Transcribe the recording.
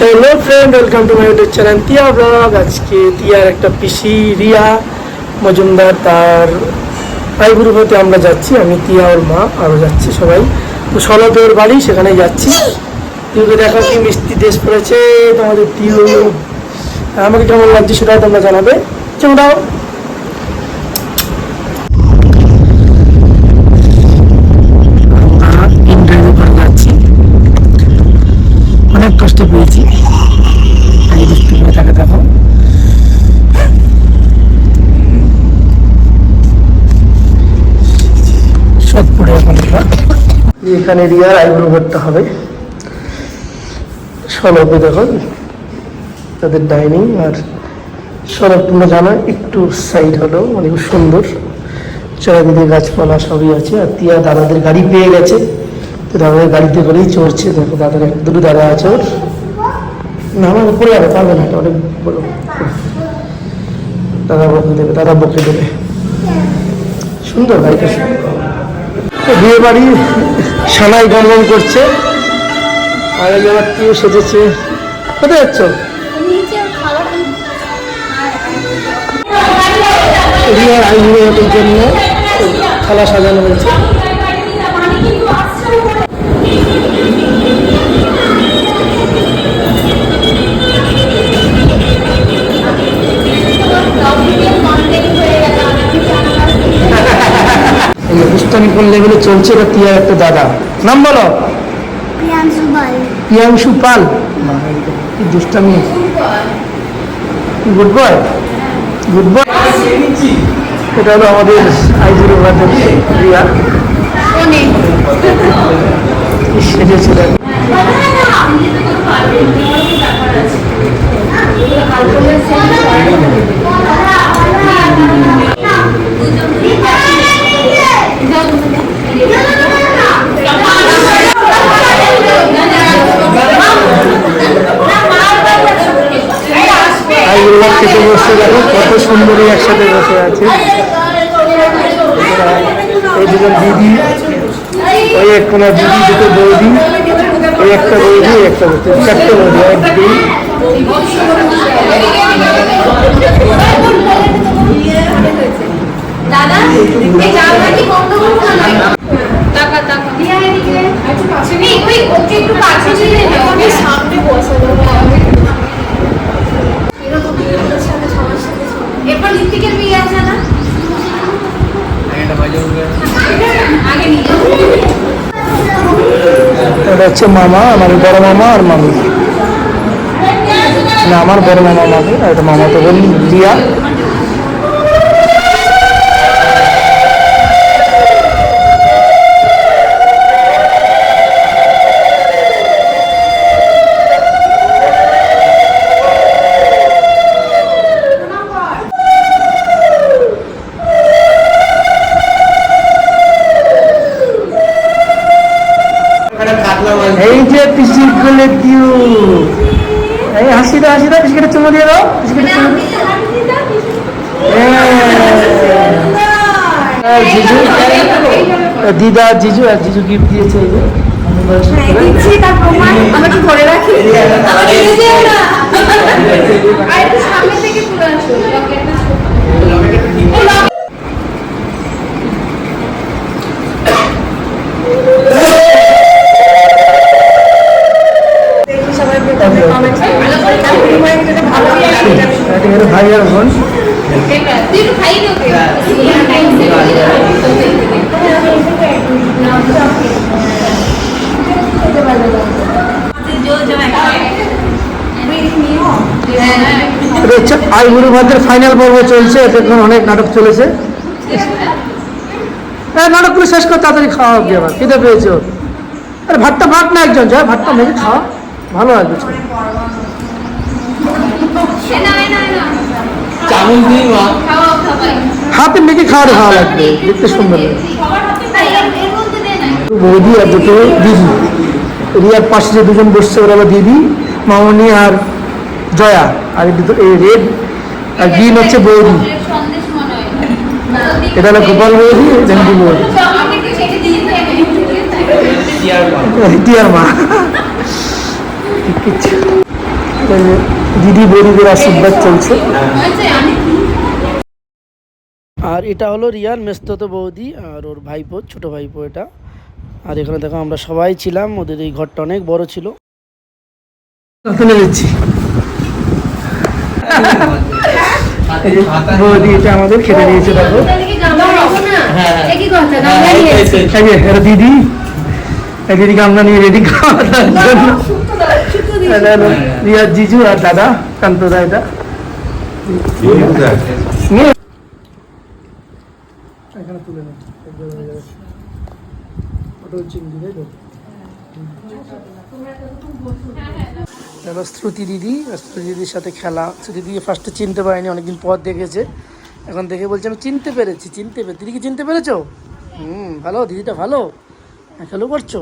Hello friend welcome to my YouTube channel Tia blog আজকে টিয়ার একটা পিসি রিয়া মজুমদার, তার ভাই গ্রুপ হতে আমরা যাচ্ছি। আমি টিয়া ওর মা আরও যাচ্ছি সবাই। তো সলতে ওর বাড়ি সেখানে যাচ্ছি। টিউকে দেখো কি মিষ্টি দেশ পড়েছে তোমাদের টিউ আমাকে কেমন লাগছে সেটাও তোমরা জানাবে। চমড়াও আমরা অনেক কষ্ট পেয়েছি এই বৃষ্টি করে থাকে দেখো এখানে রিয়ার আইব্রো করতে হবে। সলভে দেখো তাদের ডাইনিং আর সড়ক তোমরা জানো, একটু সাইড হলো মানে খুব সুন্দর। চারিদিকে গাছপালা সবই আছে। আর তিয়া দাদাদের গাড়ি পেয়ে গেছে। তো দাদাদের গাড়িতে করেই চড়ছে। দেখো, দাদার দুটো দাদা আছে ওর। না আমার উপরে যাবে, পারবে না এটা, অনেক বড়। দাদা বকে দেবে, দাদা বকে দেবে। সুন্দর গাড়িটা বিয়ে বাড়ি সানাই গমগম করছে। আর এই আমার টিউ সেজেছে। কোথায় যাচ্ছ? রিয়ার আইনের জন্য থালা সাজানো হয়েছে। কোন লেভেলে চলছে এটা টিয়ার একটা দাদা? নাম বলো। প্রিয়াংশু পাল। কি দুষ্টামি। গুড বয় গুড বয় এটা হলো আমাদের আইজুর রিয়া? কি সেজেছে দেখো। আইজুর খেতে বসে দেখো, কত সুন্দরী একসাথে বসে আছে। এই দুজন দিদি, ওই এক দিদি, দুটো বৌদি, ওই একটা বৌদি একটা বৌদি, চারটে বৌদি, এক দুই দাদা এটা হচ্ছে মামা, আমার বড় মামা আর মামি। না আমার বড় মামা মামি, আর এটা মামা তো বোন রিয়া এই যে পিসি গুলে দিও এই হাসি দাও হাসি দাও পিসিকে চুমো দিয়ে দাও পিসিকে চুমো হ্যাঁ, জিজু দিদা জিজু আর জিজু গিফট দিয়েছে এই যে আমি ধরে রাখি আমাকে দিয়ে দিও না আর একটু সামনে থেকে পুরো আসো লকেটটা ছোট হলো ভাই আর বোন? হচ্ছে আইবুড়ি ভাতের ফাইনাল পর্ব চলছে এখন অনেক নাটক চলেছে। হ্যাঁ নাটকগুলো শেষ করে তাড়াতাড়ি খাওয়া হবে আবার, খিদে পেয়েছে। আরে ভাতটা ভাত না একজন, যা ভাতটা মেখে খাওয়া, ভালো লাগবে ছেলে। চামচ দিই মা খাওয়াও খাবাই হাতে মেখে খাওয়ারে ভালো লাগবে, দেখতে সুন্দর বৌদি আর দুটো দিদি, রিয়ার পাশে যে দুজন বসছে, ওরা দিদি, মামনি আর জয়া, আর এই রেড আর গ্রিন হচ্ছে বৌদি। এটা হলো গোপাল বৌদি ঝান্ডি বৌদি। টিয়ার মা। ঠিক দিদি বৌদিদের আশীর্বাদ চলছে আর এটা হলো রিয়ার মেস্তত বৌদি আর ওর ভাইপো ছোট ভাইপো এটা আর এখানে দেখো আমরা সবাই ছিলাম ওদের এই ঘরটা অনেক বড় ছিল তুলে দিচ্ছি বৌদি এটা আমাদের খেতে দিয়েছে দেখো দিদি এই দিদি গামলা নিয়ে রেডি খাওয়ার জন্য এটা হলো রিয়ার জিজু আর দাদা কান্তদা এটা এখানে তুলে তাই তো? শ্রুতি দিদি আর শ্রুতি দিদির সাথে খেলা। শ্রুতি দিদি ফার্স্টে চিনতে পারেনি অনেকদিন পর দেখেছে। এখন দেখে বলছে আমি চিনতে পেরেছি চিনতে পেরে দিদি কি চিনতে পেরেছ? হুম ভালো দিদিটা ভালো। হ্যাঁ, খেলো করছ।